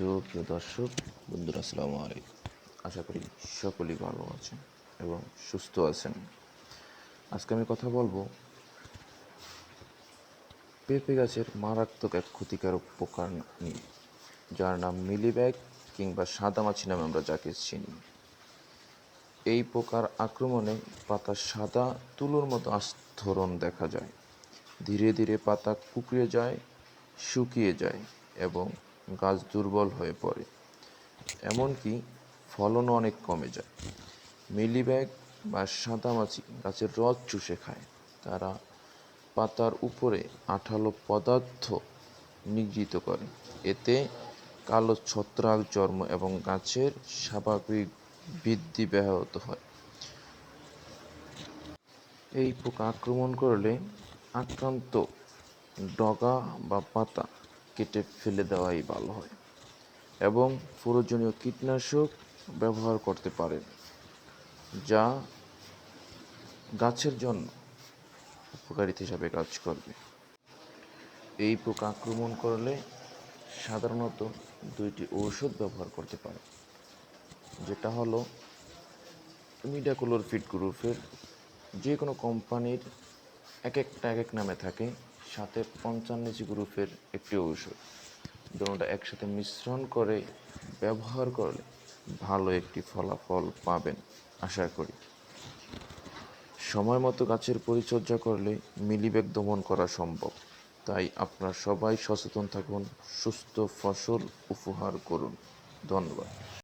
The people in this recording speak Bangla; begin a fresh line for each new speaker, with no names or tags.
সুপ্রিয় দর্শক, বন্ধুরা, আসসালামু আলাইকুম। আশা করি সকলেই ভালো আছেন এবং সুস্থ আছেন। আজকে আমি কথা বলব পেঁপে গাছের মারাত্মক এক ক্ষতিকারক পোকার নিয়ে, যার নাম মিলিব্যাগ কিংবা সাদামাছি নামে আমরা যাকে চিনি। এই পোকার আক্রমণে পাতা সাদা, তুলোর মতো আস্তরণ দেখা যায়। ধীরে ধীরে পাতা কুকড়ে যায়, শুকিয়ে যায় এবং গাছ দুর্বল হয়ে পড়ে। এমনকি ফলনও অনেক কমে যায়। মিলিব্যাগ বা সাদামাছি গাছের রস চুষে খায়। তারা পাতার উপরে আঠালো পদার্থ নিগৃহীত করে। এতে কালো ছত্রাক জন্ম এবং গাছের স্বাভাবিক বৃদ্ধি ব্যাহত হয়। এই পোকা আক্রমণ করলে আক্রান্ত ডগা বা পাতা কেটে ফেলে দেওয়াই ভালো হয়। এবং প্রয়োজনীয় কীটনাশক ব্যবহার করতে পারেন, যা গাছের জন্য উপকারিতা হিসাবে কাজ করবে। এই পোকা আক্রমণ করলে সাধারণত দুইটি ঔষধ ব্যবহার করতে পারে যেটা হলো মিডাকুলোর ফিট গ্রুপের যে কোনো কোম্পানির এক একটা এক এক নামে থাকে। সাথে পঞ্চান্নজি গ্রুপের একটি ঔষধ। দুটোটা একসাথে মিশ্রণ করে ব্যবহার করলে ভালো একটি ফলাফল পাবেন, আশা করি। সময় মতো গাছের পরিচর্যা করলে মিলিবেগ দমন করা সম্ভব। তাই আপনারা সবাই সচেতন থাকুন, সুস্থ ফসল উপহার করুন। ধন্যবাদ।